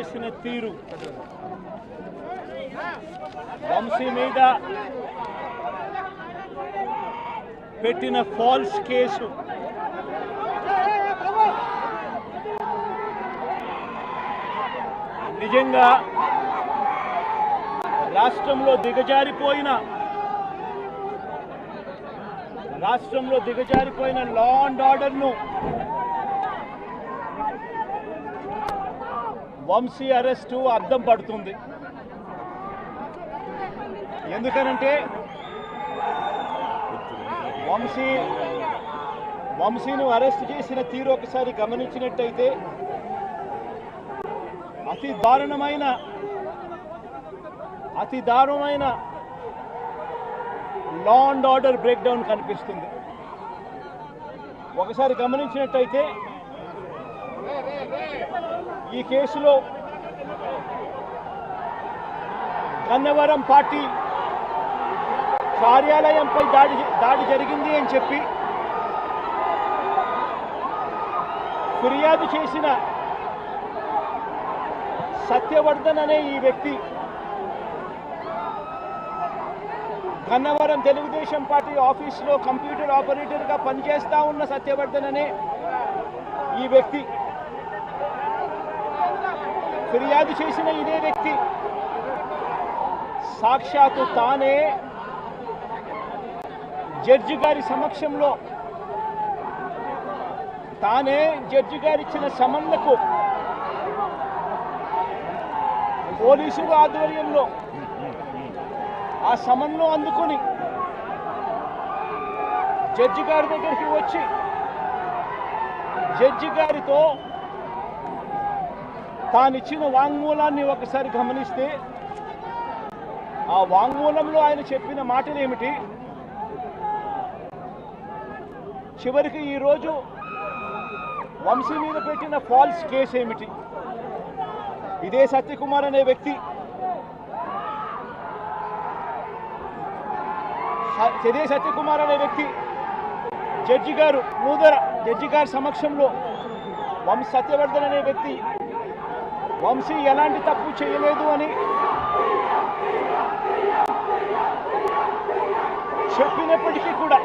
చేసిన తీరు. వంశీ మీద పెట్టిన ఫాల్స్ కేసు. నిజంగా రాష్ట్రంలో దిగజారిపోయిన రాష్ట్రంలో దిగజారిపోయిన లా అండ్ ఆర్డర్ను వంశీ అరెస్టు అర్థం పడుతుంది. ఎందుకనంటే వంశీ వంశీను అరెస్ట్ చేసిన తీరు ఒకసారి గమనించినట్టయితే అతి దారుణమైన అతి దారుణమైన లా అండ్ ఆర్డర్ బ్రేక్డౌన్ కనిపిస్తుంది. ఒకసారి గమనించినట్టయితే ఈ కేసులో గన్నవరం పార్టీ కార్యాలయంపై దాడి దాడి జరిగింది అని చెప్పి ఫిర్యాదు చేసిన సత్యవర్ధన్ అనే ఈ వ్యక్తి గన్నవరం తెలుగుదేశం పార్టీ ఆఫీస్లో కంప్యూటర్ ఆపరేటర్గా పనిచేస్తా ఉన్న సత్యవర్ధన్ అనే ఈ వ్యక్తి ఫిర్యాదు చేసిన ఇదే వ్యక్తి. సాక్షాత్తు తానే జడ్జి గారి సమక్షంలో తానే జడ్జి గారు ఇచ్చిన సమన్లకు పోలీసుల ఆధ్వర్యంలో ఆ సమన్ను అందుకొని జడ్జి గారి దగ్గరికి వచ్చి జడ్జి గారితో తానిచ్చిన వాంగ్మూలాన్ని ఒకసారి గమనిస్తే ఆ వాంగ్మూలంలో ఆయన చెప్పిన మాటలు ఏమిటి చివరికి ఈరోజు వంశీ మీద పెట్టిన ఫాల్స్ కేసు ఏమిటి? ఇదే సత్యకుమార్ అనే వ్యక్తి ఇదే సత్యకుమార్ అనే వ్యక్తి జడ్జి గారు మూదర జడ్జి గారి సమక్షంలో వంశ సత్యవర్ధన్ అనే వ్యక్తి వంశీ ఎలాంటి తప్పు చేయలేదు అని చెప్పినప్పటికీ కూడా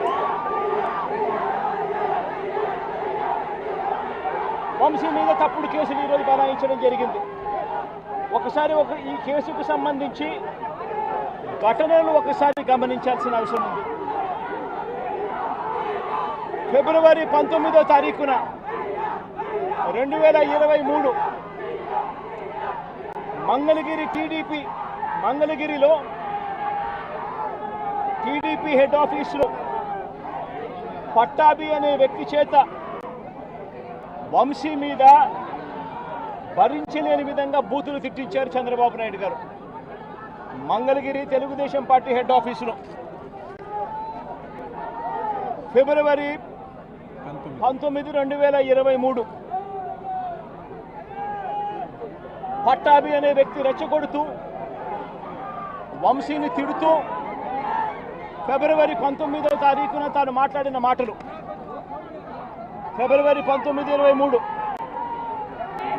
వంశీ మీద తప్పుడు కేసులు ఈరోజు బనాయించడం జరిగింది. ఒకసారి ఒక ఈ కేసుకు సంబంధించి ఘటనలు ఒకసారి గమనించాల్సిన అవసరం ఉంది. ఫిబ్రవరి పంతొమ్మిదో తారీఖున రెండు వేల ఇరవై మూడు మంగళగిరి టీడీపీ మంగళగిరిలో టీడీపీ హెడ్ ఆఫీసులో పట్టాభి అనే వ్యక్తి చేత వంశీ మీద భరించలేని విధంగా బూతులు తిట్టించారు చంద్రబాబు నాయుడు గారు. మంగళగిరి తెలుగుదేశం పార్టీ హెడ్ ఆఫీసులో ఫిబ్రవరి పంతొమ్మిది రెండు వేల ఇరవై మూడు పట్టాభి అనే వ్యక్తి రెచ్చగొడుతూ వంశీని తిడుతూ ఫిబ్రవరి పంతొమ్మిదవ తారీఖున తాను మాట్లాడిన మాటలు. ఫిబ్రవరి పంతొమ్మిది ఇరవై మూడు.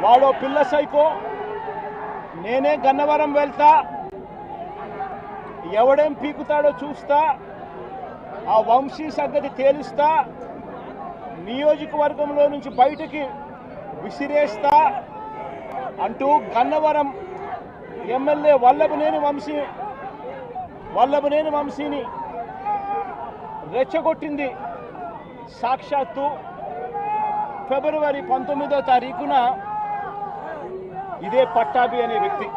వాడో పిల్ల సైకో నేనే గన్నవరం వెళ్తా ఎవడేం పీకుతాడో చూస్తా ఆ వంశీ సంగతి తేలుస్తా నియోజకవర్గంలో నుంచి బయటికి విసిరేస్తా అంటూ గన్నవరం ఎమ్మెల్యే వల్లభనేని వంశీ వల్లభనేని వంశీని రెచ్చగొట్టింది. సాక్షాత్తు ఫిబ్రవరి పంతొమ్మిదో తారీఖున ఇదే పట్టాభి అనే వ్యక్తి.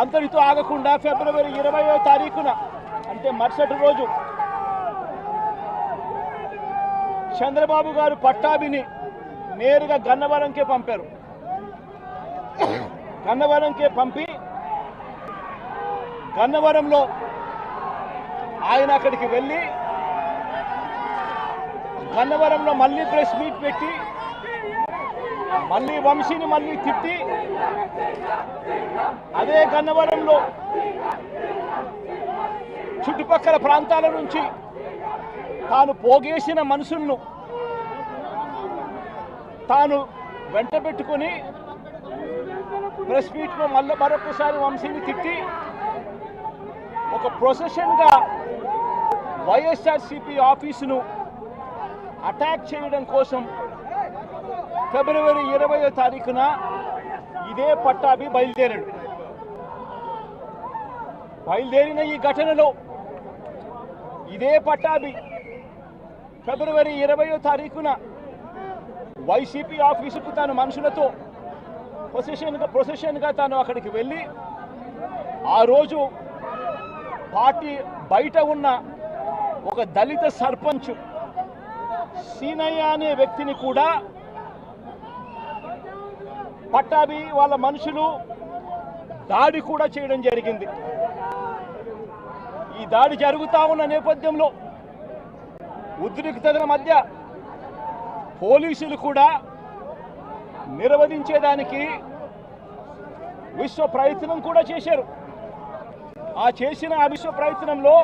అంతటితో ఆగకుండా ఫిబ్రవరి ఇరవయో తారీఖున అంటే మరుసటి రోజు చంద్రబాబు గారు పట్టాభిని నేరుగా గన్నవరంకే పంపారు. గన్నవరంకే పంపి గన్నవరంలో ఆయన అక్కడికి వెళ్ళి గన్నవరంలో మళ్ళీ ప్రెస్ మీట్ పెట్టి మళ్ళీ వంశీని మళ్ళీ తిట్టి అదే గన్నవరంలో చుట్టుపక్కల ప్రాంతాల నుంచి తాను పోగేసిన మనుషులను తాను వెంట పెట్టుకుని ప్రెస్ మీట్లో మళ్ళీ మరొకసారి వంశీని తిట్టి ఒక ప్రొసెషన్గా వైఎస్ఆర్సిపి ఆఫీసును అటాక్ చేయడం కోసం ఫిబ్రవరి ఇరవయో తారీఖున ఇదే పట్టాభి బయలుదేరాడు. బయలుదేరిన ఈ ఘటనలో ఇదే పట్టాభి ఫిబ్రవరి ఇరవయో తారీఖున వైసీపీ ఆఫీసుకు తాను మనుషులతో ప్రొసెషన్గా ప్రొసెషన్గా తాను అక్కడికి వెళ్ళి ఆ రోజు పార్టీ బయట ఉన్న ఒక దళిత సర్పంచ్ సీనయ్య అనే వ్యక్తిని కూడా పట్టాభి వాళ్ళ మనుషులు దాడి కూడా చేయడం జరిగింది. ఈ దాడి జరుగుతా ఉన్న నేపథ్యంలో ఉద్రిక్తతల మధ్య పోలీసులు కూడా నిర్వహించేదానికి విశ్వ ప్రయత్నం కూడా చేశారు. ఆ చేసిన ఆ విశ్వ ప్రయత్నంలో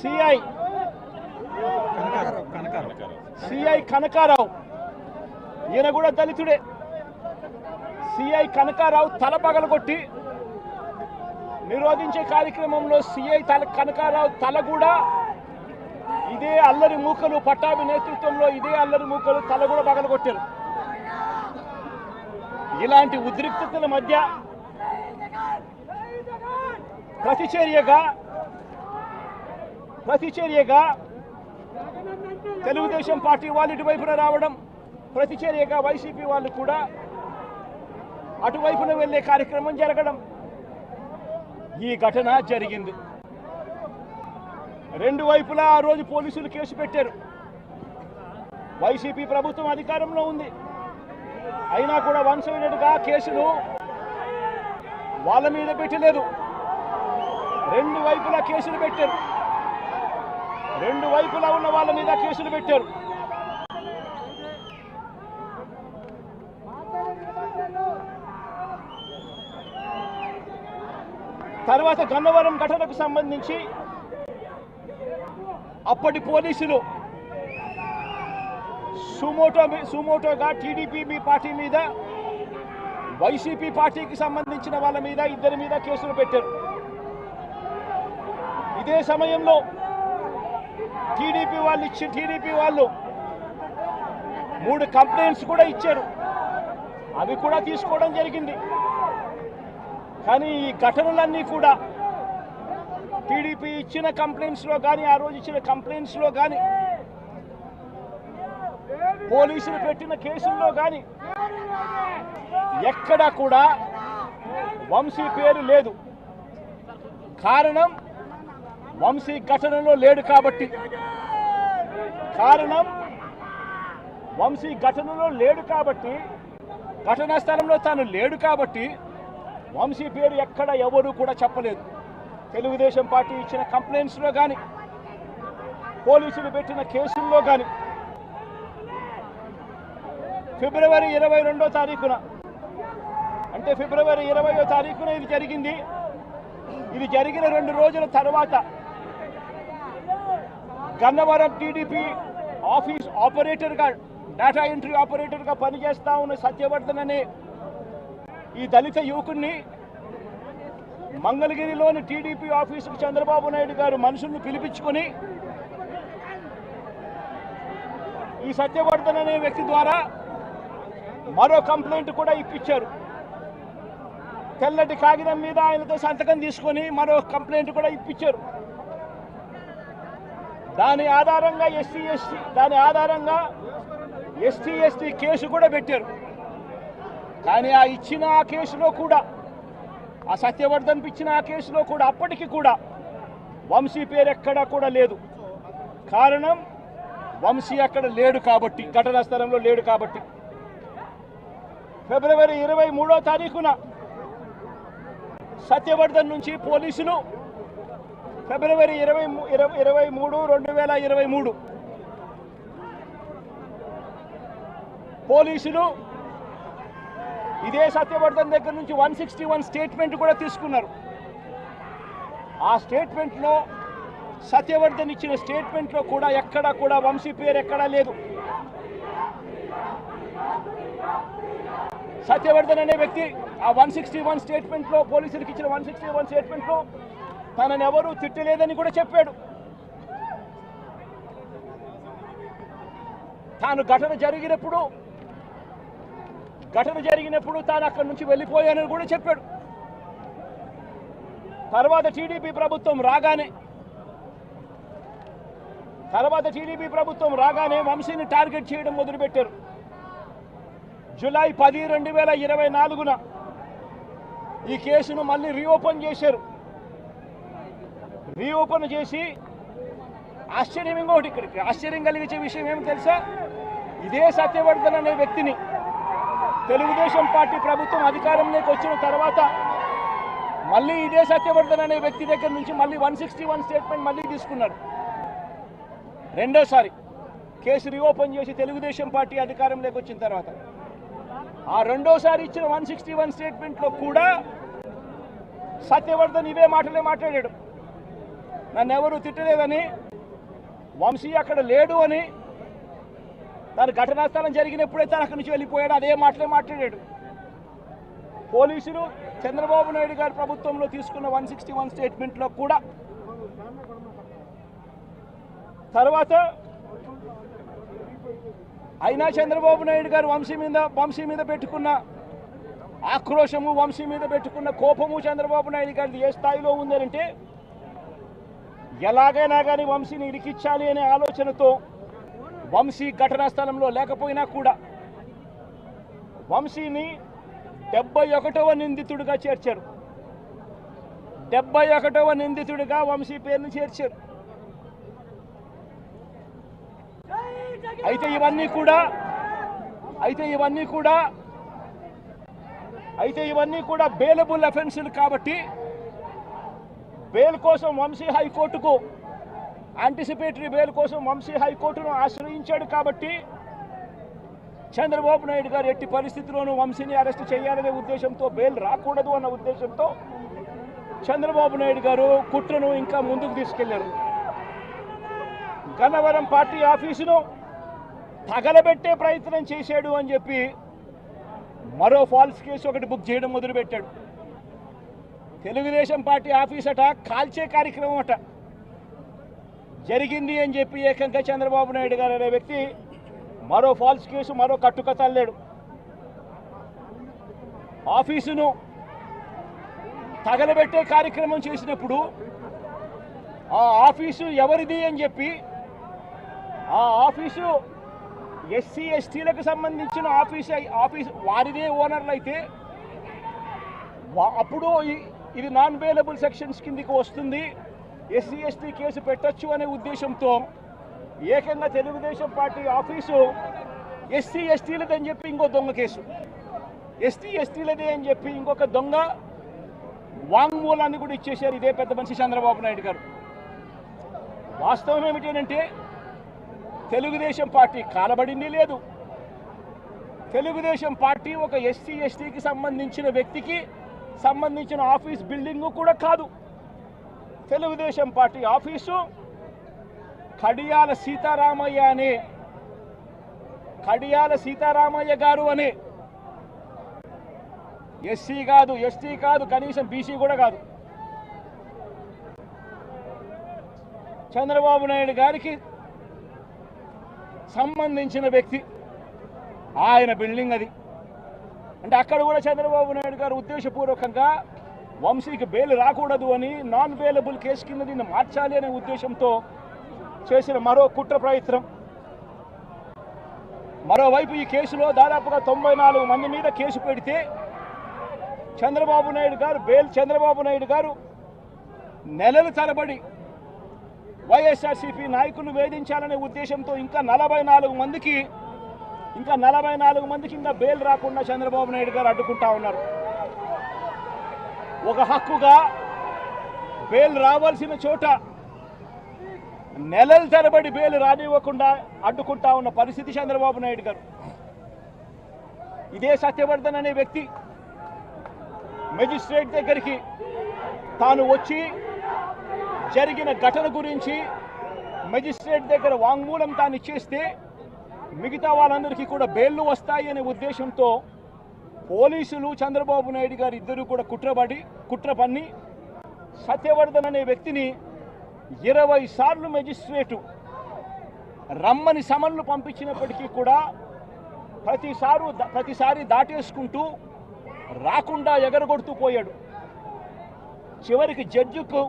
సిఐ సిఐ కనకారావు. ఈయన కూడా దళితుడే. సిఐ కనకారావు తల పగలగొట్టి నిరోధించే కార్యక్రమంలో సిఐ తల కనకారావు తల కూడా ఇదే అల్లరి మూకలు పట్టాభి నేతృత్వంలో ఇదే అల్లరి మూకలు తల కూడా పగలగొట్టారు. ఇలాంటి ఉద్రిక్తతల మధ్య ప్రతిచర్యగా ప్రతిచర్యగా తెలుగుదేశం పార్టీ వాళ్ళు ఇటువైపున రావడం ప్రతిచర్యగా వైసీపీ వాళ్ళు కూడా అటువైపున వెళ్ళే కార్యక్రమం జరగడం ఈ ఘటన జరిగింది. రెండు వైపులా ఆ రోజు పోలీసులు కేసు పెట్టారు. వైసీపీ ప్రభుత్వం అధికారంలో ఉంది. అయినా కూడా వన్ సైడెడ్గా కేసులు వాళ్ళ మీద పెట్టలేదు. రెండు వైపులా కేసులు పెట్టారు. రెండు వైపులా ఉన్న వాళ్ళ మీద కేసులు పెట్టారు. తర్వాత గన్నవరం ఘటనకు సంబంధించి అప్పటి పోలీసులు సుమోటో మీ- సుమోటోగా టీడీపీ మీ పార్టీ మీద వైసీపీ పార్టీకి సంబంధించిన వాళ్ళ మీద ఇద్దరి మీద కేసులు పెట్టారు. ఇదే సమయంలో టీడీపీ వాళ్ళు ఇచ్చి టీడీపీ వాళ్ళు మూడు కంప్లైంట్స్ కూడా ఇచ్చారు. అవి కూడా తీసుకోవడం జరిగింది. కానీ ఈ ఘటనలన్నీ కూడా టీడీపీ ఇచ్చిన కంప్లైంట్స్లో కానీ ఆ రోజు ఇచ్చిన కంప్లైంట్స్లో కానీ పోలీసులు పెట్టిన కేసుల్లో కానీ ఎక్కడ కూడా వంశీ పేరు లేదు. కారణం వంశీ ఘటనలో లేడు కాబట్టి. కారణం వంశీ ఘటనలో లేడు కాబట్టి ఘటనా స్థలంలో తాను లేడు కాబట్టి వంశీ పేరు ఎక్కడ ఎవరు కూడా చెప్పలేదు. తెలుగుదేశం పార్టీ ఇచ్చిన కంప్లైంట్స్లో కానీ పోలీసులు పెట్టిన కేసుల్లో కానీ ఫిబ్రవరి ఇరవై రెండో తారీఖున అంటే ఫిబ్రవరి ఇరవయో తారీఖున ఇది జరిగింది. ఇది జరిగిన రెండు రోజుల తర్వాత గన్నవరం టీడీపీ ఆఫీస్ ఆపరేటర్గా డేటా ఎంట్రీ ఆపరేటర్గా పనిచేస్తా ఉన్న సత్యవర్ధన్ అనే ఈ దళిత యువకుడిని మంగళగిరిలోని టీడీపీ ఆఫీసుకు చంద్రబాబు నాయుడు గారు మనుషులను పిలిపించుకొని ఈ సత్యవర్ధన్ అనే వ్యక్తి ద్వారా మరో కంప్లైంట్ కూడా ఇప్పించారు. తెల్లటి కాగితం మీద ఆయనతో సంతకం తీసుకొని మరో కంప్లైంట్ కూడా ఇప్పించారు. దాని ఆధారంగా ఎస్సీ ఎస్టీ దాని ఆధారంగా ఎస్టీ ఎస్టీ కేసు కూడా పెట్టారు. కానీ ఆ ఇచ్చిన ఆ కేసులో కూడా ఆ సత్యవర్ధన్ ఇచ్చిన ఆ కేసులో కూడా అప్పటికి కూడా వంశీ పేరు ఎక్కడా కూడా లేదు. కారణం వంశీ అక్కడ లేడు కాబట్టి ఘటనా స్థలంలో లేడు కాబట్టి. ఫిబ్రవరి ఇరవై మూడో తారీఖున సత్యవర్ధన్ నుంచి పోలీసులు ఫిబ్రవరి ఇరవై మూ- ఇరవై ఇరవై మూడు రెండు వేల ఇరవై మూడు పోలీసులు ఇదే సత్యవర్ధన్ దగ్గర నుంచి వన్ సిక్స్టీ వన్ స్టేట్మెంట్ కూడా తీసుకున్నారు. ఆ స్టేట్మెంట్లో సత్యవర్ధన్ ఇచ్చిన స్టేట్మెంట్లో కూడా ఎక్కడా కూడా వంశీ పేరు ఎక్కడా లేదు. సత్యవర్ధన్ అనే వ్యక్తి ఆ వన్ సిక్స్టీ వన్ స్టేట్మెంట్లో పోలీసులకు ఇచ్చిన వన్ సిక్స్టీ వన్ స్టేట్మెంట్లో తనని ఎవరూ తిట్టలేదని కూడా చెప్పాడు. తాను ఘటన జరిగినప్పుడు ఘటన జరిగినప్పుడు తాను అక్కడి నుంచి వెళ్ళిపోయానని కూడా చెప్పాడు. తర్వాత టీడీపీ ప్రభుత్వం రాగానే తర్వాత టీడీపీ ప్రభుత్వం రాగానే వంశీని టార్గెట్ చేయడం మొదలుపెట్టారు. జూలై పది రెండు వేల ఇరవై నాలుగున ఈ కేసును మళ్ళీ రీఓపెన్ చేశారు. రీఓపెన్ చేసి ఆశ్చర్యం ఇంకోటి ఇక్కడికి. ఆశ్చర్యం కలిగించే విషయం ఏమి తెలుసా? ఇదే సత్యవర్ధన్ అనే వ్యక్తిని తెలుగుదేశం పార్టీ ప్రభుత్వం అధికారంలోకి వచ్చిన తర్వాత మళ్ళీ ఇదే సత్యవర్ధన్ అనే వ్యక్తి దగ్గర నుంచి మళ్ళీ వన్ సిక్స్టీ వన్ స్టేట్మెంట్ మళ్ళీ తీసుకున్నారు రెండోసారి కేసు రీఓపెన్ చేసి తెలుగుదేశం పార్టీ అధికారంలోకి వచ్చిన తర్వాత ఆ రెండోసారి ఇచ్చిన వన్ సిక్స్టీ వన్ స్టేట్మెంట్లో కూడా సత్యవర్ధన్ ఇవే మాటలే మాట్లాడాడు. నన్ను ఎవరు తిట్టలేదని వంశీ అక్కడ లేడు అని తన ఘటనా స్థలం జరిగినప్పుడే తను అక్కడి నుంచి వెళ్ళిపోయాడు అదే మాటలే మాట్లాడాడు. పోలీసులు చంద్రబాబు నాయుడు గారి ప్రభుత్వంలో తీసుకున్న వన్ సిక్స్టీ వన్ స్టేట్మెంట్లో కూడా తర్వాత అయినా చంద్రబాబు నాయుడు గారు వంశీ మీద వంశీ మీద పెట్టుకున్న ఆక్రోశము వంశీ మీద పెట్టుకున్న కోపము చంద్రబాబు నాయుడు గారిది ఏ స్థాయిలో ఉందనంటే ఎలాగైనా కానీ వంశీని ఇరికిచ్చాలి అనే ఆలోచనతో వంశీ ఘటనా స్థలంలో లేకపోయినా కూడా వంశీని డెబ్బై ఒకటవ నిందితుడిగా చేర్చారు. డెబ్బై ఒకటవ నిందితుడిగా వంశీ పేరుని చేర్చారు. అయితే ఇవన్నీ కూడా అయితే ఇవన్నీ కూడా అయితే ఇవన్నీ కూడా బేలబుల్ అఫెన్సులు కాబట్టి బెయిల్ కోసం వంశీ హైకోర్టుకు యాంటిసిపేటరీ బెయిల్ కోసం వంశీ హైకోర్టును ఆశ్రయించాడు కాబట్టి చంద్రబాబు నాయుడు గారు ఎట్టి పరిస్థితిలోనూ వంశీని అరెస్ట్ చేయాలనే ఉద్దేశంతో బెయిల్ రాకూడదు అన్న ఉద్దేశంతో చంద్రబాబు నాయుడు గారు కుట్రను ఇంకా ముందుకు తీసుకెళ్ళారు. గన్నవరం పార్టీ ఆఫీసును తగలబెట్టే ప్రయత్నం చేశాడు అని చెప్పి మరో ఫాల్స్ కేసు ఒకటి బుక్ చేయడం మొదలుపెట్టాడు. తెలుగుదేశం పార్టీ ఆఫీస్ అట కాల్చే కార్యక్రమం అట. జరిగింది అని చెప్పి ఏకంగా చంద్రబాబు నాయుడు గారు అనే వ్యక్తి మరో ఫాల్స్ కేసు మరో కట్టుకథ అల్లాడు ఆఫీసును తగలబెట్టే కార్యక్రమం చేసినప్పుడు ఆ ఆఫీసు ఎవరిది అని చెప్పి ఆ ఆఫీసు ఎస్సీ ఎస్టీలకు సంబంధించిన ఆఫీస్ ఆఫీస్ వారిదే ఓనర్లు అయితే అప్పుడు ఇది నాన్ వేలబుల్ సెక్షన్స్ కిందికి వస్తుంది. ఎస్సీ ఎస్టీ కేసు పెట్టొచ్చు అనే ఉద్దేశంతో ఏకంగా తెలుగుదేశం పార్టీ ఆఫీసు ఎస్సీ ఎస్టీలదని చెప్పి ఇంకో దొంగ కేసు. ఎస్టీ ఎస్టీలదే అని చెప్పి ఇంకొక దొంగ వాంగ్మూలాన్ని కూడా ఇచ్చేశారు ఇదే పెద్ద మనిషి చంద్రబాబు నాయుడు గారు. వాస్తవం ఏమిటంటే తెలుగుదేశం పార్టీ కాలబడింది లేదు. తెలుగుదేశం పార్టీ ఒక ఎస్సీ ఎస్టీకి సంబంధించిన వ్యక్తికి సంబంధించిన ఆఫీస్ బిల్డింగ్ కూడా కాదు. Telugu Desam party office. కడియాల సీతారామయ్య అనే కడియాల సీతారామయ్య గారు అనే. ఎస్సీ కాదు ఎస్టీ కాదు కనీసం బీసీ కూడా కాదు. చంద్రబాబు నాయుడు గారికి సంబంధించిన వ్యక్తి. ఆయన బిల్డింగ్ అది. అంటే అక్కడ కూడా చంద్రబాబు నాయుడు గారు ఉద్దేశపూర్వకంగా వంశీకి బెయిల్ రాకూడదు అని నాన్ అవైలబుల్ కేసు కింద దీన్ని మార్చాలి అనే ఉద్దేశంతో చేసిన మరో కుట్ర ప్రయత్నం. మరోవైపు ఈ కేసులో దాదాపుగా తొంభై నాలుగు మంది మీద కేసు పెడితే చంద్రబాబు నాయుడు గారు బెయిల్ చంద్రబాబు నాయుడు గారు నెలల తరబడి వైఎస్ఆర్సీపీ నాయకులు వేధించాలనే ఉద్దేశంతో ఇంకా నలభై నాలుగు మందికి ఇంకా నలభై నాలుగు మందికి ఇంకా బెయిల్ రాకుండా చంద్రబాబు నాయుడు గారు అడ్డుకుంటా ఉన్నారు. ఒక హక్కుగా బెయిల్ రావాల్సిన చోట నెలల తరబడి బెయిల్ రానివ్వకుండా అడ్డుకుంటా ఉన్న పరిస్థితి చంద్రబాబు నాయుడు గారు. ఇదే సత్యవర్ధన్ అనే వ్యక్తి మెజిస్ట్రేట్ దగ్గరికి తాను వచ్చి జరిగిన ఘటన గురించి మెజిస్ట్రేట్ దగ్గర వాంగ్మూలం తాను ఇచ్చేస్తే మిగతా వాళ్ళందరికీ కూడా బెయిల్లు వస్తాయి అనే ఉద్దేశంతో పోలీసులు చంద్రబాబు నాయుడు గారు ఇద్దరు కూడా కుట్రబడి కుట్ర పన్ని సత్యవర్ధన్ అనే వ్యక్తిని ఇరవై సార్లు మెజిస్ట్రేటు రమ్మని సమన్లు పంపించినప్పటికీ కూడా ప్రతిసారు ప్రతిసారి దాటేసుకుంటూ రాకుండా ఎగరగొడుతూ పోయాడు. చివరికి జడ్జికు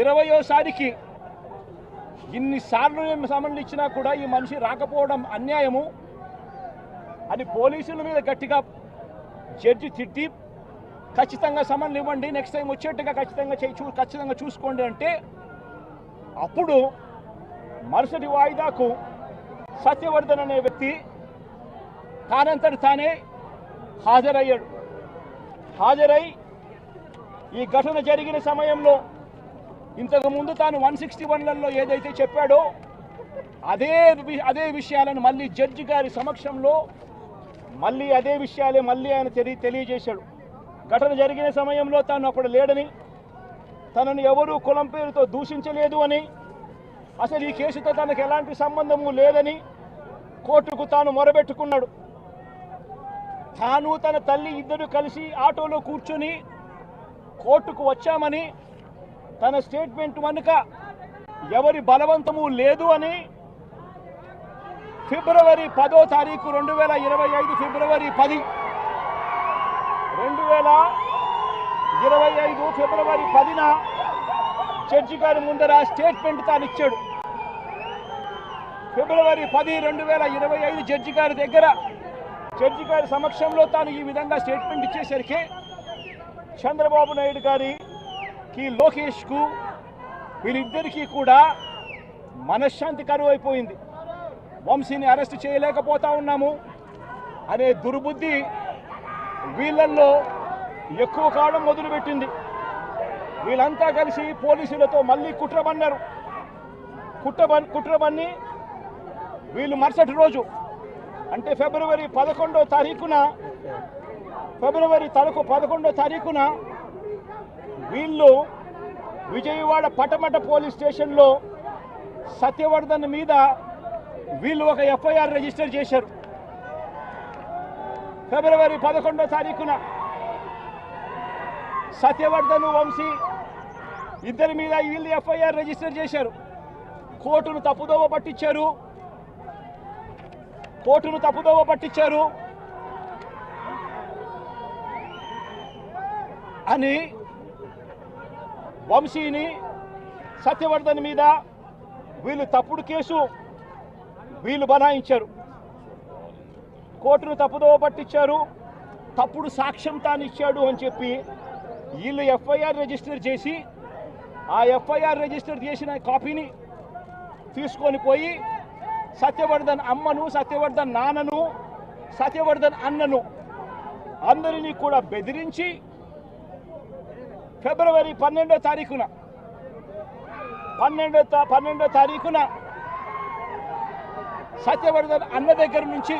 ఇరవయోసారికి ఇన్నిసార్లు నేను సమన్లు ఇచ్చినా కూడా ఈ మనిషి రాకపోవడం అన్యాయము అని పోలీసుల మీద గట్టిగా జడ్జి తిట్టి ఖచ్చితంగా సమన్లు ఇవ్వండి నెక్స్ట్ టైం వచ్చేట్టుగా ఖచ్చితంగా చేయి చూ ఖచ్చితంగా చూసుకోండి అంటే అప్పుడు మరుసటి వాయిదాకు సత్యవర్ధన్ అనే వ్యక్తి తానంతటి తానే హాజరయ్యాడు. హాజరై ఈ ఘటన జరిగిన సమయంలో ఇంతకుముందు తాను వన్ సిక్స్టీ వన్లలో ఏదైతే చెప్పాడో అదే వి- అదే విషయాలను మళ్ళీ జడ్జి గారి సమక్షంలో మళ్ళీ అదే విషయాలే మళ్ళీ ఆయన తెలియ తెలియజేశాడు. ఘటన జరిగిన సమయంలో తాను అప్పుడు లేడని తనను ఎవరూ కులం పేరుతో దూషించలేదు అని అసలు ఈ కేసుతో తనకు ఎలాంటి సంబంధము లేదని కోర్టుకు తాను మొరబెట్టుకున్నాడు. తాను తన తల్లి ఇద్దరు కలిసి ఆటోలో కూర్చొని కోర్టుకు వచ్చామని తన స్టేట్మెంట్ వెనుక ఎవరి బలవంతము లేదు అని ఫిబ్రవరి పదో తారీఖు రెండు వేల ఇరవై ఐదు ఫిబ్రవరి పది. రెండు వేల ఇరవై ఐదు ఫిబ్రవరి పదిన జడ్జి గారి ముందర స్టేట్మెంట్ తాను ఇచ్చాడు. ఫిబ్రవరి పది రెండు వేల ఇరవై ఐదు జడ్జి గారి దగ్గర జడ్జి గారి సమక్షంలో తాను ఈ విధంగా స్టేట్మెంట్ ఇచ్చేసరికి చంద్రబాబు నాయుడు గారికి లోకేష్కు వీరిద్దరికీ కూడా మనశ్శాంతి కరువు అయిపోయింది వంశీని అరెస్ట్ చేయలేకపోతా ఉన్నాము అనే దుర్బుద్ధి వీళ్ళల్లో ఎక్కువ కాలం మొదలుపెట్టింది. వీళ్ళంతా కలిసి పోలీసులతో మళ్ళీ కుట్రబన్నారు కుట్రబన్ కుట్రబన్ని వీళ్ళు మరుసటి రోజు అంటే ఫిబ్రవరి పదకొండో తారీఖున ఫిబ్రవరి తరకు పదకొండో తారీఖున వీళ్ళు విజయవాడ పటమట పోలీస్ స్టేషన్లో సత్యవర్ధన్ మీద వీళ్ళు ఒక ఎఫ్ఐఆర్ రిజిస్టర్ చేశారు. ఫిబ్రవరి పదకొండో తారీఖున సత్యవర్ధన్ వంశీ ఇద్దరి మీద వీళ్ళు ఎఫ్ఐఆర్ రిజిస్టర్ చేశారు. కోర్టును తప్పుదోవ పట్టించారు. కోర్టును తప్పుదోవ పట్టించారు. అని వంశీని సత్యవర్ధన్ మీద వీళ్ళు తప్పుడు కేసు వీళ్ళు బనాయించారు. కోర్టును తప్పుదోవ పట్టించారు. తప్పుడు సాక్ష్యం తాను ఇచ్చాడు అని చెప్పి వీళ్ళు ఎఫ్ఐఆర్ రిజిస్టర్ చేసి ఆ ఎఫ్ఐఆర్ రిజిస్టర్ చేసిన కాపీని తీసుకొని పోయి సత్యవర్ధన్ అమ్మను సత్యవర్ధన్ నాన్నను సత్యవర్ధన్ అన్నను అందరినీ కూడా బెదిరించి ఫిబ్రవరి పన్నెండో తారీఖున పన్నెండో పన్నెండో తారీఖున సత్యవర్ధన్ అన్న దగ్గర నుంచి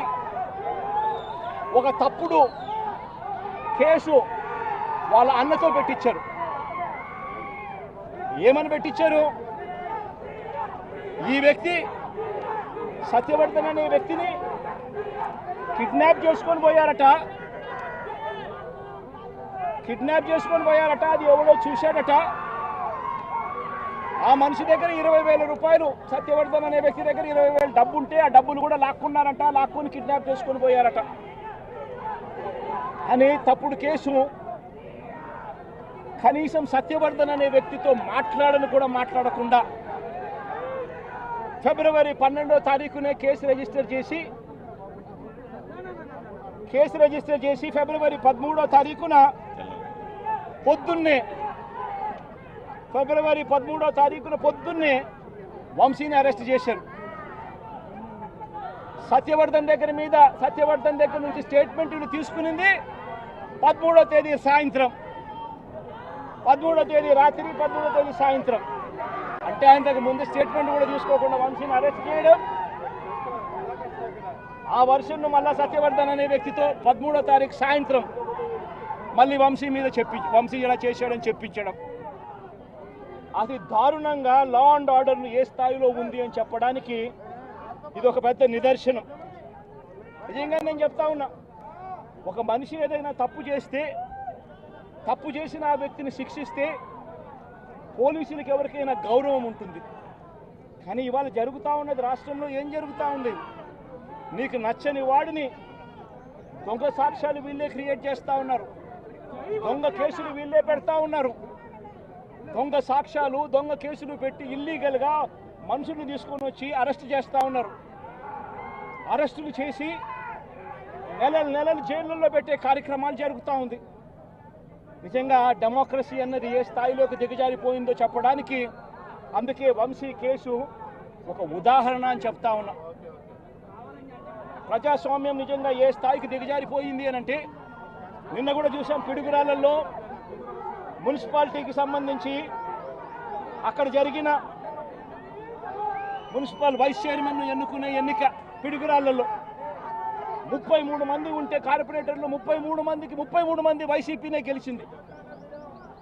ఒక తప్పుడు కేసు వాళ్ళ అన్నతో పెట్టించారు. ఏమని పెట్టించారు? ఈ వ్యక్తి సత్యవర్ధన్ అనే వ్యక్తిని కిడ్నాప్ చేసుకొని పోయారట. కిడ్నాప్ చేసుకొని పోయారట. అది ఎవడో చూశాడట. ఆ మనిషి దగ్గర ఇరవై వేల రూపాయలు సత్యవర్ధన్ అనే వ్యక్తి దగ్గర ఇరవై వేలు డబ్బు ఉంటే ఆ డబ్బులు కూడా లాక్కున్నారంట లాక్కొని కిడ్నాప్ చేసుకొని పోయారట. అని తప్పుడు కేసు. కనీసం సత్యవర్ధన్ అనే వ్యక్తితో మాట్లాడని కూడా మాట్లాడకుండా ఫిబ్రవరి పన్నెండో తారీఖునే కేసు రిజిస్టర్ చేసి కేసు రిజిస్టర్ చేసి ఫిబ్రవరి పదమూడో తారీఖున పొద్దున్నే ఫిబ్రవరి పదమూడో తారీఖున పొద్దున్నే వంశీని అరెస్ట్ చేశారు. సత్యవర్ధన్ దగ్గర మీద సత్యవర్ధన్ దగ్గర నుంచి స్టేట్మెంట్లు తీసుకునింది. పదమూడో తేదీ సాయంత్రం. పదమూడో తేదీ రాత్రి పదమూడో తేదీ సాయంత్రం. అంటే ఆయనకు ముందు స్టేట్మెంట్ కూడా తీసుకోకుండా వంశీని అరెస్ట్ చేయడం. ఆ వర్షన్ను మళ్ళా సత్యవర్ధన్ అనే వ్యక్తితో పదమూడో తారీఖు సాయంత్రం మళ్ళీ వంశీ మీద చెప్పి వంశీ ఇలా చేశాడని చెప్పించడం. అది దారుణంగా లా అండ్ ఆర్డర్ ఏ స్థాయిలో ఉంది అని చెప్పడానికి ఇది ఒక పెద్ద నిదర్శనం. నిజంగా నేను చెప్తా ఉన్నా ఒక మనిషి ఏదైనా తప్పు చేస్తే తప్పు చేసిన ఆ వ్యక్తిని శిక్షిస్తే పోలీసులకు ఎవరికైనా గౌరవం ఉంటుంది. కానీ ఇవాళ జరుగుతూ ఉన్నది రాష్ట్రంలో ఏం జరుగుతూ ఉంది? నీకు నచ్చని వాడిని దొంగ సాక్ష్యాలు వీళ్ళే క్రియేట్ చేస్తూ ఉన్నారు. దొంగ కేసులు వీళ్ళే పెడతా ఉన్నారు. దొంగ సాక్ష్యాలు దొంగ కేసులు పెట్టి ఇల్లీగల్గా మనుషులు తీసుకొని వచ్చి అరెస్ట్ చేస్తూ ఉన్నారు. అరెస్టులు చేసి నెలలు నెలలు జైళ్ళల్లో పెట్టే కార్యక్రమాలు జరుగుతూ ఉంది. నిజంగా డెమోక్రసీ అన్నది ఏ స్థాయిలోకి దిగజారిపోయిందో చెప్పడానికి అందుకే వంశీ కేసు ఒక ఉదాహరణ అని చెప్తా ఉన్నా. ప్రజాస్వామ్యం నిజంగా ఏ స్థాయికి దిగజారిపోయింది అని అంటే నిన్న కూడా చూసాం పిడుగురాళ్ళల్లో మున్సిపాలిటీకి సంబంధించి అక్కడ జరిగిన మున్సిపల్ వైస్ చైర్మన్ను ఎన్నుకునే ఎన్నిక పిడుగురాళ్ళలో ముప్పై మూడు మంది ఉంటే కార్పొరేటర్లు ముప్పై మూడు మందికి ముప్పై మూడు మంది వైసీపీనే గెలిచింది.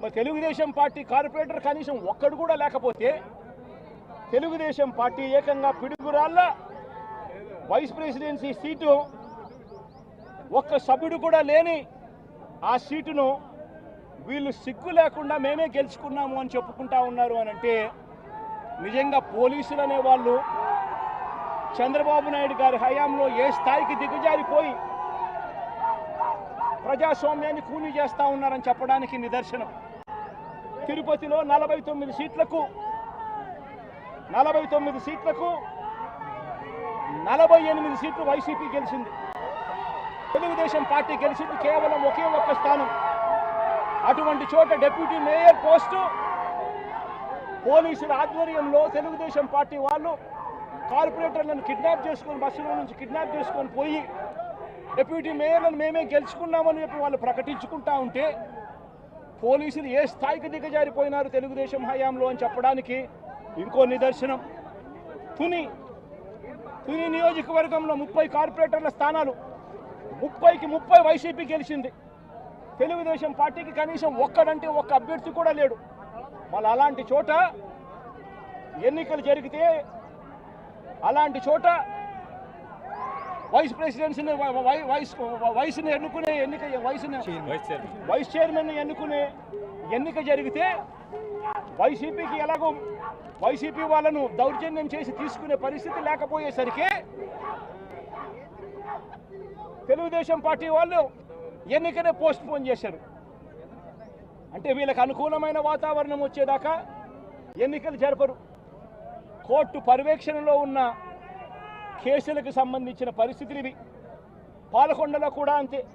మరి తెలుగుదేశం పార్టీ కార్పొరేటర్ కనీసం ఒక్కడు కూడా లేకపోతే తెలుగుదేశం పార్టీ ఏకంగా పిడుగురాళ్ళ వైస్ ప్రెసిడెన్సీ సీటు ఒక్క సభ్యుడు కూడా లేని ఆ సీటును వీళ్ళు సిగ్గు లేకుండా మేమే గెలుచుకున్నాము అని చెప్పుకుంటా ఉన్నారు అని అంటే నిజంగా పోలీసులు అనే వాళ్ళు చంద్రబాబు నాయుడు గారి హయాంలో ఏ స్థాయికి దిగజారిపోయి ప్రజాస్వామ్యాన్ని కూలీ చేస్తూ ఉన్నారని చెప్పడానికి నిదర్శనం. తిరుపతిలో నలభై తొమ్మిది సీట్లకు నలభై తొమ్మిది సీట్లకు నలభై ఎనిమిది సీట్లు వైసీపీ గెలిచింది. తెలుగుదేశం పార్టీ గెలిచింది కేవలం ఒకే ఒక్క స్థానం. అటువంటి చోట డిప్యూటీ మేయర్ పోస్టు పోలీసుల ఆధ్వర్యంలో తెలుగుదేశం పార్టీ వాళ్ళు కార్పొరేటర్లను కిడ్నాప్ చేసుకొని బస్సులో నుంచి కిడ్నాప్ చేసుకొని పోయి డిప్యూటీ మేయర్లను మేమే గెలుచుకున్నామని చెప్పి వాళ్ళు ప్రకటించుకుంటా ఉంటే పోలీసులు ఏ స్థాయికి దిగజారిపోయినారు తెలుగుదేశం హయాంలో అని చెప్పడానికి ఇంకో నిదర్శనం. తుని తుని నియోజకవర్గంలో ముప్పై కార్పొరేటర్ల స్థానాలు ముప్పైకి ముప్పై వైసీపీ గెలిచింది. తెలుగుదేశం పార్టీకి కనీసం ఒక్కడంటే ఒక్క అభ్యర్థి కూడా లేడు. మళ్ళీ అలాంటి చోట ఎన్నికలు జరిగితే అలాంటి చోట వైస్ ప్రెసిడెన్సీని వైస్ వయసుని ఎన్నుకునే ఎన్నిక వయసుని వైస్ చైర్మన్. ఎన్నుకునే ఎన్నిక జరిగితే వైసీపీకి ఎలాగో వైసీపీ వాళ్ళను దౌర్జన్యం చేసి తీసుకునే పరిస్థితి లేకపోయేసరికి తెలుగుదేశం పార్టీ వాళ్ళు ఎన్నికనే పోస్ట్ పోన్ చేశారు. అంటే వీళ్ళకి అనుకూలమైన వాతావరణం వచ్చేదాకా ఎన్నికలు జరపరు. కోర్టు పర్యవేక్షణలో ఉన్న కేసులకు సంబంధించిన పరిస్థితులు ఇవి. పాలకొండలో కూడా అంతే.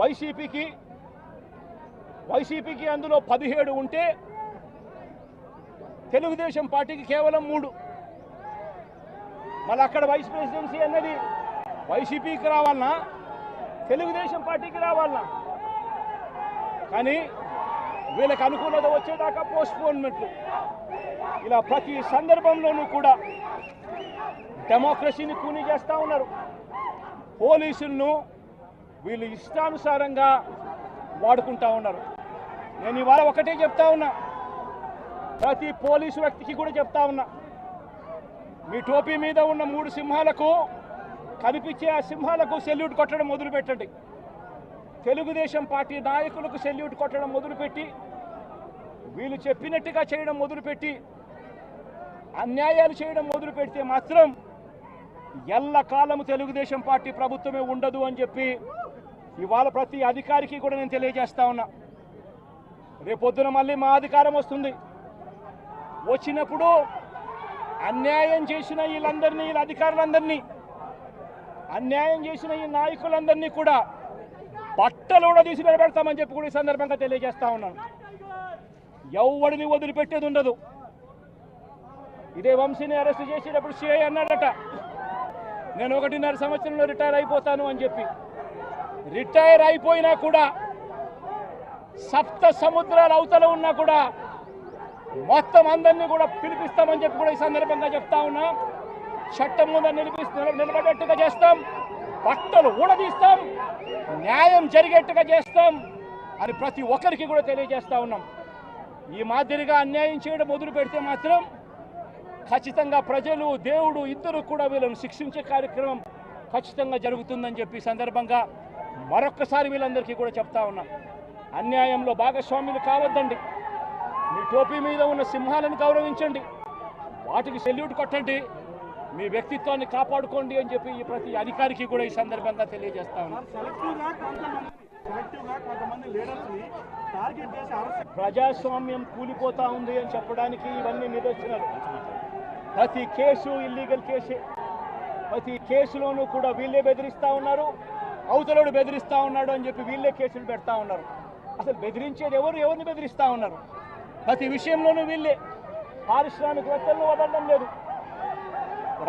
వైసీపీకి వైసీపీకి అందులో పదిహేడు ఉంటే తెలుగుదేశం పార్టీకి కేవలం మూడు. మళ్ళీ అక్కడ వైస్ ప్రెసిడెన్సీ అన్నది వైసీపీకి రావాలనా? తెలుగుదేశం పార్టీకి రావాలన్నా. కానీ వీళ్ళకి అనుకూలత వచ్చేదాకా పోస్ట్పోన్మెంట్లు. ఇలా ప్రతి సందర్భంలోనూ కూడా డెమోక్రసీని కూని చేస్తూ ఉన్నారు. పోలీసులను వీళ్ళు ఇష్టానుసారంగా వాడుకుంటా ఉన్నారు. నేను ఇవాళ ఒకటే చెప్తా ఉన్నా. ప్రతి పోలీసు వ్యక్తికి కూడా చెప్తా ఉన్నా. మీ టోపీ మీద ఉన్న మూడు సింహాలకు కనిపించే ఆ సింహాలకు సెల్యూట్ కొట్టడం మొదలుపెట్టండి. తెలుగుదేశం పార్టీ నాయకులకు సెల్యూట్ కొట్టడం మొదలుపెట్టి వీళ్ళు చెప్పినట్టుగా చేయడం మొదలుపెట్టి అన్యాయాలు చేయడం మొదలు పెడితే మాత్రం ఎల్లకాలము తెలుగుదేశం పార్టీ ప్రభుత్వమే ఉండదు అని చెప్పి ఇవాళ ప్రతి అధికారికి కూడా నేను తెలియజేస్తా ఉన్నా. రేపొద్దున మళ్ళీ మా అధికారం వస్తుంది. వచ్చినప్పుడు అన్యాయం చేసిన వీళ్ళందరినీ వీళ్ళ అధికారులందరినీ అన్యాయం చేసిన ఈ నాయకులందరినీ కూడా బట్టలు కూడా తీసి నిలబెడతామని చెప్పి కూడా ఈ సందర్భంగా తెలియజేస్తా ఉన్నాను. ఎవడిని వదిలిపెట్టేది ఉండదు. ఇదే వంశీని అరెస్ట్ చేసేటప్పుడు సిఐ అన్నాడట నేను ఒకటిన్నర సంవత్సరంలో రిటైర్ అయిపోతాను అని చెప్పి. రిటైర్ అయిపోయినా కూడా సప్త సముద్రాల అవతల ఉన్నా కూడా మొత్తం అందరినీ కూడా పిలిపిస్తామని చెప్పి కూడా ఈ సందర్భంగా చెప్తా ఉన్నా. చట్టం ముందు నిలిపిస్తూ నిలబడేట్టుగా చేస్తాం. బట్టలు ఊడదీస్తాం. న్యాయం జరిగేట్టుగా చేస్తాం అని ప్రతి ఒక్కరికి కూడా తెలియజేస్తా ఉన్నాం. ఈ మాదిరిగా అన్యాయం చేయడం మొదలు పెడితే మాత్రం ఖచ్చితంగా ప్రజలు దేవుడు ఇద్దరు కూడా వీళ్ళను శిక్షించే కార్యక్రమం ఖచ్చితంగా జరుగుతుందని చెప్పి సందర్భంగా మరొక్కసారి వీళ్ళందరికీ కూడా చెప్తా ఉన్నాం. అన్యాయంలో భాగస్వాములు కావద్దండి. మీ టోపీ మీద ఉన్న సింహాలను గౌరవించండి. వాటికి సెల్యూట్ కొట్టండి. మీ వ్యక్తిత్వాన్ని కాపాడుకోండి అని చెప్పి ఈ ప్రతి అధికారికి కూడా ఈ సందర్భంగా తెలియజేస్తా ప్రజాస్వామ్యం కూలిపోతా ఉంది అని చెప్పడానికి ఇవన్నీ నిదర్శనాలు. ప్రతి కేసు ఇల్లీగల్ కేసే. ప్రతి కేసులోనూ కూడా వీళ్ళే బెదిరిస్తా ఉన్నారు అవతలోడు బెదిరిస్తా ఉన్నాడు అని చెప్పి వీళ్ళే కేసులు పెడతా ఉన్నారు. అసలు బెదిరించేది ఎవరు? ఎవరిని బెదిరిస్తా ఉన్నారు? ప్రతి విషయంలోనూ వీళ్ళే. పారిశ్రామికవేత్తలను వదలడం లేదు.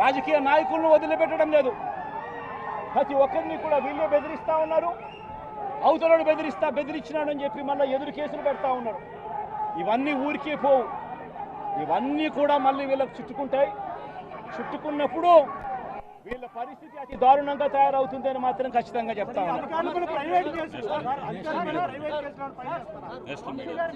రాజకీయ నాయకులను వదిలిపెట్టడం లేదు. ప్రతి ఒక్కరిని కూడా వీళ్ళే బెదిరిస్తూ ఉన్నారు. అవతలను బెదిరిస్తా బెదిరించినాడని చెప్పి మళ్ళీ ఎదురు కేసులు పెడతా ఉన్నారు. ఇవన్నీ ఊరికే పోవు. ఇవన్నీ కూడా మళ్ళీ వీళ్ళకు చుట్టుకుంటాయి. చుట్టుకున్నప్పుడు వీళ్ళ పరిస్థితి అతి దారుణంగా తయారవుతుందని మాత్రం ఖచ్చితంగా చెప్తా ఉన్నాను అధికారులు ప్రైవేట్ కేసులు అధికారులు ప్రైవేట్ కేసులను ఫైల్ చేస్తున్నారు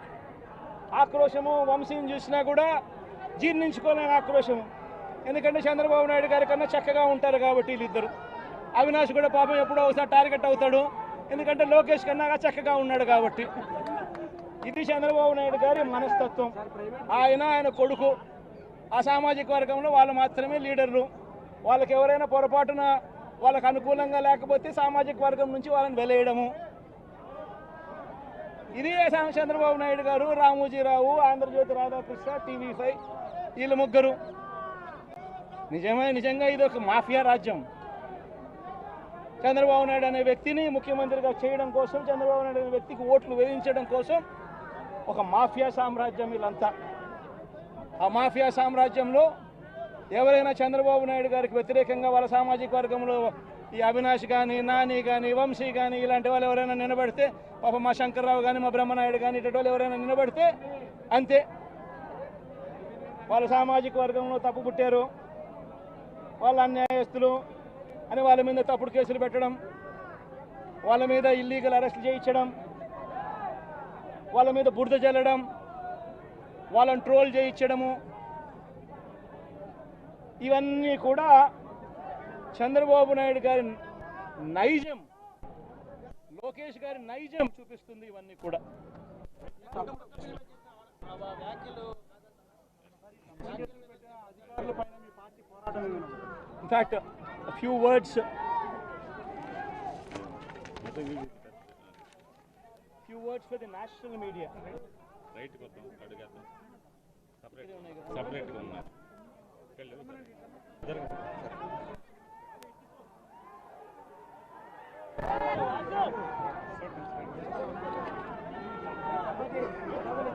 ఆక్రోశము వంశీని చూసినా కూడా జీర్ణించుకోలేని ఆక్రోశము. ఎందుకంటే చంద్రబాబు నాయుడు గారి కన్నా చక్కగా ఉంటారు కాబట్టి వీళ్ళిద్దరు. అవినాష్ కూడా పాపం ఎప్పుడో ఒకసారి టార్గెట్ అవుతాడు. ఎందుకంటే లోకేష్ కన్నా చక్కగా ఉన్నాడు కాబట్టి. ఇది చంద్రబాబు నాయుడు గారి మనస్తత్వం. ఆయన ఆయన కొడుకు. ఆ సామాజిక వర్గంలో వాళ్ళు మాత్రమే లీడర్లు. వాళ్ళకి ఎవరైనా పొరపాటున వాళ్ళకు అనుకూలంగా లేకపోతే సామాజిక వర్గం నుంచి వాళ్ళని వెలేయడము. ఇది సా- చంద్రబాబు నాయుడు గారు రామోజీరావు ఆంధ్రజ్యోతి రాధాకృష్ణ టీవీ ఫైవ్ వీళ్ళు ముగ్గురు. నిజమే నిజంగా ఇది ఒక మాఫియా రాజ్యం. చంద్రబాబు నాయుడు అనే వ్యక్తిని ముఖ్యమంత్రిగా చేయడం కోసం చంద్రబాబు నాయుడు అనే వ్యక్తికి ఓట్లు వేయించడం కోసం ఒక మాఫియా సామ్రాజ్యం వీళ్ళంతా. ఆ మాఫియా సామ్రాజ్యంలో ఎవరైనా చంద్రబాబు నాయుడు గారికి వ్యతిరేకంగా వాళ్ళ సామాజిక వర్గంలో ఈ అవినాష్ కానీ నాని కానీ వంశీ కానీ ఇలాంటి వాళ్ళు ఎవరైనా నిలబడితే పాప మా శంకర్రావు కానీ మా బ్రహ్మనాయుడు కానీ ఇటువంటి వాళ్ళు ఎవరైనా నిలబడితే అంతే. వాళ్ళ సామాజిక వర్గంలో తప్పు పుట్టారు. వాళ్ళ అన్యాయస్తులు అని వాళ్ళ మీద తప్పుడు కేసులు పెట్టడం వాళ్ళ మీద ఇల్లీగల్ అరెస్ట్ చేయించడం వాళ్ళ మీద బురద జల్లడం వాళ్ళని ట్రోల్ చేయించడము ఇవన్నీ కూడా చంద్రబాబు నాయుడు గారి నైజం లోకేష్ గారి నైజం చూపిస్తుంది ఇవన్నీ కూడా? In fact few words few words for the national media right కొద్దాం separate సపరేట్గా ఉన్నారు Thank you.